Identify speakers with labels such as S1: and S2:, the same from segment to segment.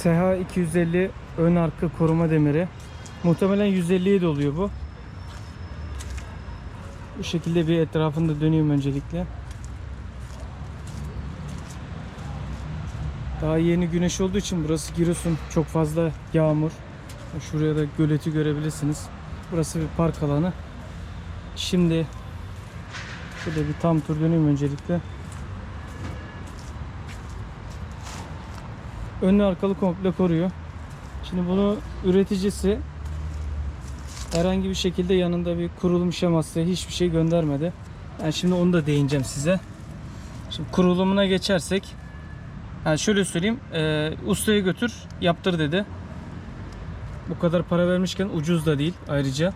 S1: SH 250 ön arka koruma demiri. Muhtemelen 157 oluyor bu. Bu şekilde bir etrafında dönüyorum öncelikle. Daha yeni güneş olduğu için burası Giresun çok fazla yağmur. Şuraya da göleti görebilirsiniz. Burası bir park alanı. Şimdi şöyle bir tam tur döneyim öncelikle. Önlü arkalı komple koruyor. Şimdi bunu üreticisi herhangi bir şekilde yanında bir kurulum şeması hiçbir şey göndermedi. Ben şimdi onu da değineceğim size. Şimdi kurulumuna geçersek yani şöyle söyleyeyim e, ustaya götür yaptır dedi. Bu kadar para vermişken ucuz da değil ayrıca.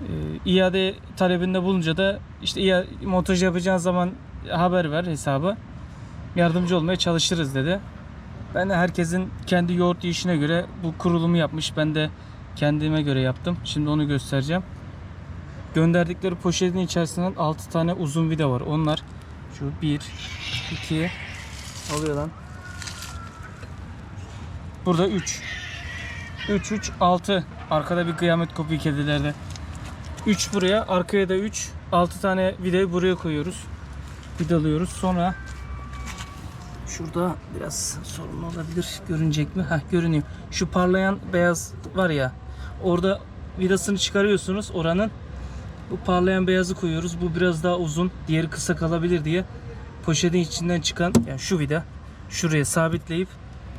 S1: E, iade talebinde bulunca da işte montaj yapacağın zaman haber ver hesabı. Yardımcı olmaya çalışırız dedi. Ben de herkesin kendi yoğurt yiyişine göre bu kurulumu yapmış. Ben de kendime göre yaptım. Şimdi onu göstereceğim. Gönderdikleri poşetin içerisinden 6 tane uzun vida var. Onlar şu 1 2 alıyor lan. Burada 3 3 3 6 arkada bir kıyamet kopuyor kedilerde. 3 buraya, arkaya da 3 6 tane vidayı buraya koyuyoruz. Vidalıyoruz. Sonra Şurada biraz sorun olabilir. Görünecek mi? Heh görünüyor. Şu parlayan beyaz var ya. Orada vidasını çıkarıyorsunuz oranın. Bu parlayan beyazı koyuyoruz. Bu biraz daha uzun. Diğeri kısa kalabilir diye. Poşetin içinden çıkan yani şu vida şuraya sabitleyip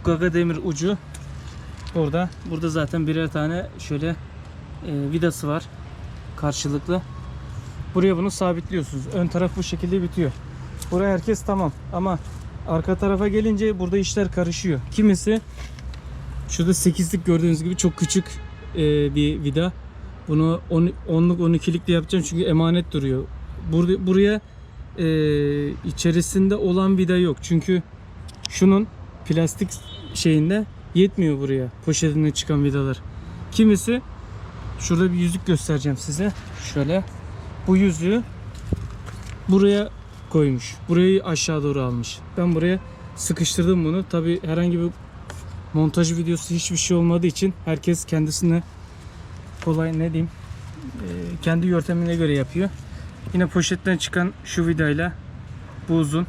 S1: gaga demir ucu orada. Burada zaten birer tane şöyle e, vidası var. Karşılıklı. Buraya bunu sabitliyorsunuz. Ön taraf bu şekilde bitiyor. Buraya herkes tamam ama Arka tarafa gelince burada işler karışıyor. Kimisi şurada 8'lik gördüğünüz gibi çok küçük e, bir vida. Bunu 10, 10'luk 12'lik de yapacağım çünkü emanet duruyor. Burada buraya e, içerisinde olan vida yok. Çünkü şunun plastik şeyinde yetmiyor buraya poşetinden çıkan vidalar. Kimisi şurada bir yüzük göstereceğim size. Şöyle bu yüzüğü buraya koymuş. Burayı aşağı doğru almış. Ben buraya sıkıştırdım bunu. Tabi herhangi bir montaj videosu hiçbir şey olmadığı için herkes kendisine kolay ne diyeyim e, kendi yöntemine göre yapıyor. Yine poşetten çıkan şu vidayla bu uzun.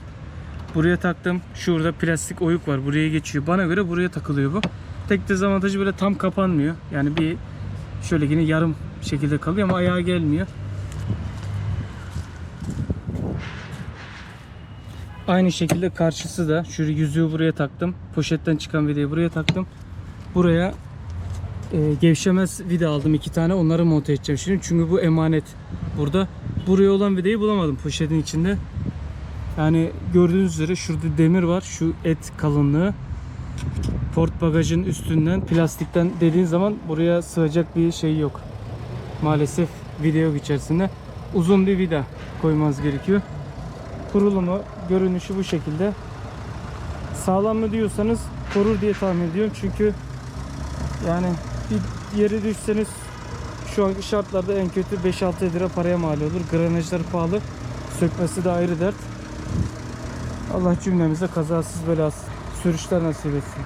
S1: Buraya taktım. Şurada plastik oyuk var. Buraya geçiyor. Bana göre buraya takılıyor bu. Tek dezavantajı böyle tam kapanmıyor. Yani bir şöyle yine yarım şekilde kalıyor ama ayağa gelmiyor. Aynı şekilde karşısı da şu yüzüğü buraya taktım. Poşetten çıkan vidayı buraya taktım. Buraya e, gevşemez vida aldım iki tane. Onları monte edeceğim şimdi. Çünkü bu emanet burada. Buraya olan vidayı bulamadım poşetin içinde. Yani gördüğünüz üzere şurada demir var. Şu et kalınlığı. Port bagajın üstünden plastikten dediğin zaman buraya sığacak bir şey yok. Maalesef vida yok içerisinde. Uzun bir vida koymanız gerekiyor kurulumu, görünüşü bu şekilde. Sağlam mı diyorsanız korur diye tahmin ediyorum. Çünkü yani bir yere düşseniz şu anki şartlarda en kötü 5-6 lira paraya mal olur. Granajlar pahalı. Sökmesi de ayrı dert. Allah cümlemize kazasız belasız sürüşler nasip etsin.